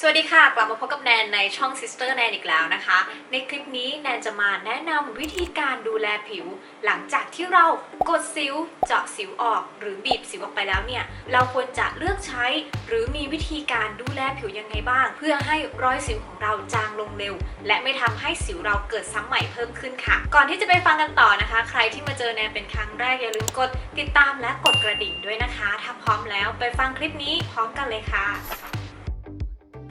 สวัสดีค่ะ กลับมาพบกับแนนในช่อง Sister แนนอีกแล้วนะคะ ในคลิปนี้แนนจะมาแนะนำวิธีการดูแลผิว หลังจากที่เรากดสิวเจาะสิวออก หรือบีบสิวออกไปแล้วเนี่ย เราควรจะเลือกใช้ หรือมีวิธีการดูแลผิวยังไงบ้าง เพื่อให้รอยสิวของเราจางลงเร็ว และไม่ทำให้สิวเราเกิดซ้ำใหม่เพิ่มขึ้นค่ะ ก่อนที่จะไปฟังกันต่อนะคะ ใครที่มาเจอแนนเป็นครั้งแรกอย่าลืมกดติดตามและกดกระดิ่งด้วยนะคะ ถ้าพร้อมแล้วไปฟังคลิปนี้พร้อมกันเลยค่ะ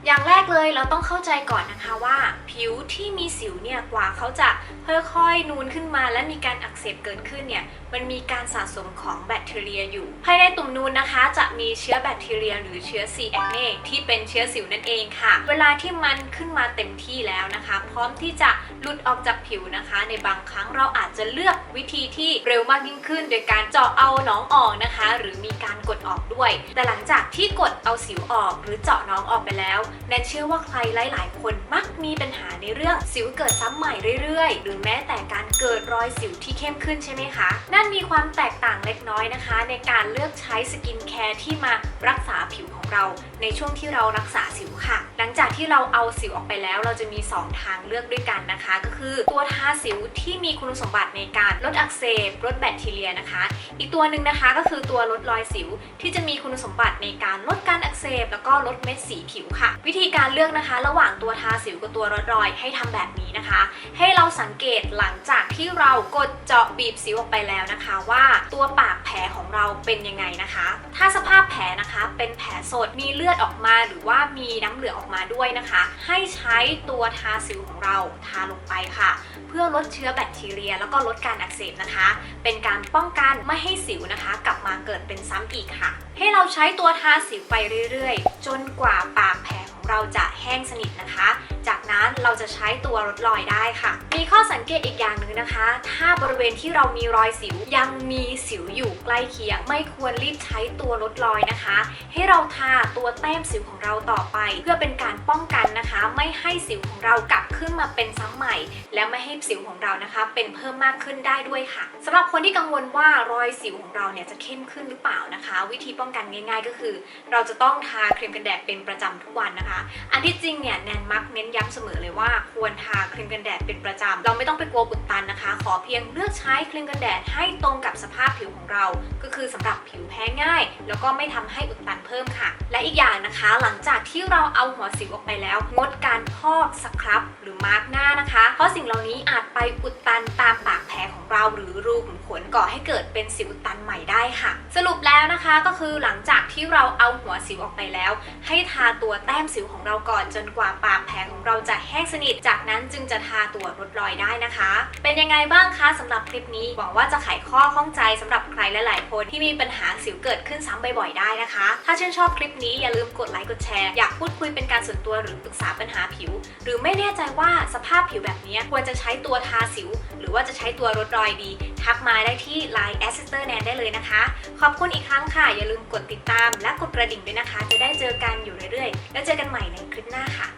อย่างแรกเลยเราต้องเข้าใจก่อนนะคะว่า ผิวที่มีสิวเนี่ยกว่าเขาจะค่อยๆนูนขึ้นมา และมีการอักเสบเกิดขึ้นเนี่ยมันมีการสะสมของแบคทีเรียอยู่ ภายในตุ่มนูนนะคะ จะมีเชื้อแบคทีเรีย หรือเชื้อ C. acne ที่เป็นเชื้อสิวนั่นเองค่ะ เวลาที่มันขึ้นมาเต็มที่แล้วนะคะ พร้อมที่จะหลุดออกจากผิวนะคะ ในบางครั้งเราอาจจะเลือกวิธีที่เร็วมากยิ่งขึ้น โดยการเจาะเอาหนองออกนะคะ หรือมีการกดออกด้วย แต่หลังจากที่กดเอาสิวออก หรือเจาะน้องออกไปแล้วแนนเชื่อว่าใครหลาย ๆ คนมักมีปัญหาในเรื่องสิวเกิดซ้ำใหม่เรื่อย ๆ หรือแม้แต่การเกิดรอยสิวที่เข้มขึ้นใช่ไหมคะ นั่นมีความแตกต่างเล็กน้อยนะคะ ในการเลือกใช้สกินแคร์ที่มารักษาผิวของ เราในช่วงที่เรารักษาสิวค่ะ หลังจากที่เราเอาสิวออกไปแล้ว เราจะมี 2 ทางเลือกด้วยกันนะคะ ก็คือตัวทาสิวที่มีคุณสมบัติในการลดอักเสบลดแบคทีเรียนะคะ อีกตัวหนึ่งนะคะก็คือตัวลดรอยสิวที่จะมีคุณสมบัติในการลดการอักเสบแล้วก็ลดเม็ดสีผิวค่ะ วิธีการเลือกนะคะ ระหว่างตัวทาสิวกับตัวลดรอยให้ทำแบบนี้นะคะ ให้เราสังเกตหลังจากที่เรากดเจาะบีบสิวออกไปแล้วนะคะ ว่าตัวปากแผลของเราเป็นยังไงนะคะ ถ้าสภาพแผลนะคะเป็นแผลสดมีเลือดออกมาหรือว่ามีน้ำเหลืองออกมาด้วยนะคะ ให้ใช้ตัวทาสิวของเราทาลงไปค่ะ เพื่อลดเชื้อแบคทีเรีย แล้วก็ลดการอักเสบนะคะ เป็นการป้องกันไม่ให้สิวนะคะ กลับมาเกิดเป็นซ้ำอีกค่ะ ให้เราใช้ตัวทาสิวไปเรื่อยๆ จนกว่าปากแผลของเราจะแห้งสนิทนะคะ จากนั้นเราจะใช้ตัวลดรอยได้ค่ะ มีข้อสังเกตอีกอย่างหนึ่งนะคะ ถ้าบริเวณที่เรามีรอยสิวยังมีสิวอยู่ใกล้เคียง ไม่ควรรีบใช้ตัวลดรอยนะคะ ให้เราทาตัวแต้มสิวของเราต่อไป เพื่อเป็นการป้องกันนะคะ ไม่ให้สิวของเรากลับขึ้นมาเป็นซ้ำใหม่ และไม่ให้สิวของเรานะคะ เป็นเพิ่มมากขึ้นได้ด้วยค่ะสำหรับคนที่กังวลว่ารอยสิวของเราเนี่ยจะเข้มขึ้นหรือเปล่านะคะ วิธีป้องกันง่าย ๆ ก็คือ เราจะต้องทาครีมกันแดดเป็นประจำทุกวันนะคะ อันที่จริงเนี่ยแนนมักเน้นย้ำเสมอเลยว่าควรทาครีมกันแดดเป็นประจำ เราไม่ต้องไปกลัวอุดตันนะคะ ขอเพียงเลือกใช้ครีมกันแดดให้ตรงกับสภาพผิวของเรา ก็คือสำหรับผิวแพ้ง่าย แล้วก็ไม่ทำให้อุดตันเพิ่มค่ะ และอีกอย่างนะคะ หลังจากที่เราเอาหัวสิวออกไปแล้ว งดการพอกสครับหรือมาร์กหน้านะคะ เพราะสิ่งเหล่านี้อาจไปอุดตันตามปากผลของเราหรือรูขุมขนก่อให้เกิดเป็นสิวตันใหม่ได้ค่ะ สรุปแล้วนะคะก็คือหลังจากที่เราเอาหัวสิวออกไปแล้ว ให้ทาตัวแต้มสิวของเราก่อนจนกว่าปากแผลของเราจะแห้งสนิท จากนั้นจึงจะทาตัวลดรอยได้นะคะ เป็นยังไงบ้างคะสำหรับคลิปนี้หวังว่าจะไขข้อข้องใจสำหรับใครหลายๆคนที่มีปัญหาสิวเกิดขึ้นซ้ำบ่อยๆได้นะคะ ถ้าชื่นชอบคลิปนี้อย่าลืมกดไลค์กดแชร์อยากพูดคุยเป็นการส่วนตัวหรือปรึกษาปัญหาผิว หรือไม่แน่ใจว่าสภาพผิวแบบนี้ควรจะใช้ตัวทาสิว หรือว่าจะใช้ตัวัวรอยดี ทักมาได้ที่ Line a s s i s t e r n a n ได้เลยนะคะ ขอบคุณอีกครั้งค่ะ อย่าลืมกดติดตามและกดกระดิ่งด้วยนะคะ จะได้เจอกันอยู่เรื่อยๆ แล้วเจอกันใหม่ในคลิปหน้าค่ะ